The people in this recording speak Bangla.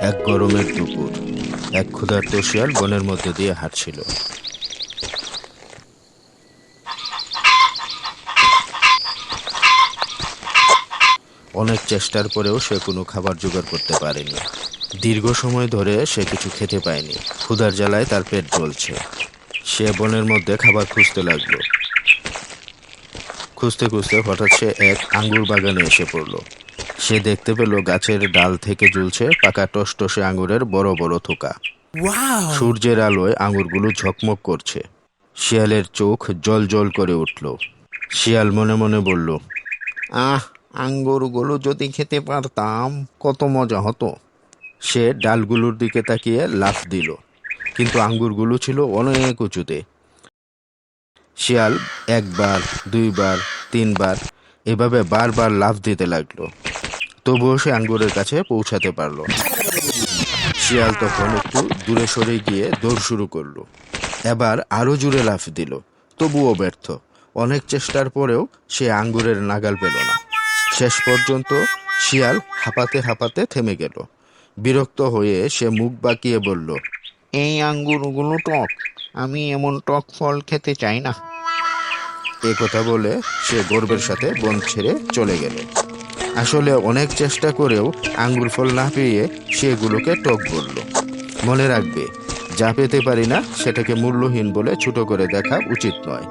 এক গরমের দুপুর। এক ক্ষুধার্ত শিয়াল বনের মধ্যে দিয়ে হাঁটছিল। অনেক চেষ্টার পরেও সে কোনো খাবার জোগাড় করতে পারেনি। দীর্ঘ সময় ধরে সে কিছু খেতে পায়নি। ক্ষুধার জ্বালায় তার পেট জ্বলছে। সে বনের মধ্যে খাবার খুঁজতে লাগল। খুঁজতে খুঁজতে হঠাৎ সে এক আঙ্গুর বাগানে এসে পড়ল। সে দেখতে পেল গাছের ডাল থেকে ঝুলছে পাকা টসটসে আঙ্গুরের বড় বড় থোকা! সূর্যের আলোয় আঙুরগুলো ঝকমক করছে। শিয়ালের চোখ জল জল করে উঠল। শিয়াল মনে মনে বলল আহ আঙ্গুরগুলো যদি খেতে পারতাম কত মজা হতো। সে ডালগুলোর দিকে তাকিয়ে লাফ দিল কিন্তু আঙ্গুরগুলো ছিল অনেক উঁচুতে। শিয়াল একবার দুইবার তিনবার এভাবে বারবার লাফ দিতে লাগল। তবুও সে আঙ্গুরের কাছে পৌঁছাতে পারল। শিয়াল তখন একটু দূরে সরে গিয়ে দৌড় শুরু করল। এবার আরও জুড়ে লাফ দিল, তবুও ব্যর্থ। অনেক চেষ্টার পরেও সে আঙ্গুরের নাগাল পেল না। শেষ পর্যন্ত শিয়াল হাঁপাতে হাঁপাতে থেমে গেল। বিরক্ত হয়ে সে মুখ বাঁকিয়ে বলল, এই আঙ্গুরগুলো টক, আমি এমন টক ফল খেতে চাই না। এ কথা বলে সে গর্বের সাথে বন ছেড়ে চলে গেল। আসলে অনেক চেষ্টা করেও আঙ্গুর ফল না পেয়ে সেগুলোকে টক বলল মনে রাখবে, যা পেতে পারি না সেটাকে মূল্যহীন বলে ছোট করে দেখা উচিত নয়।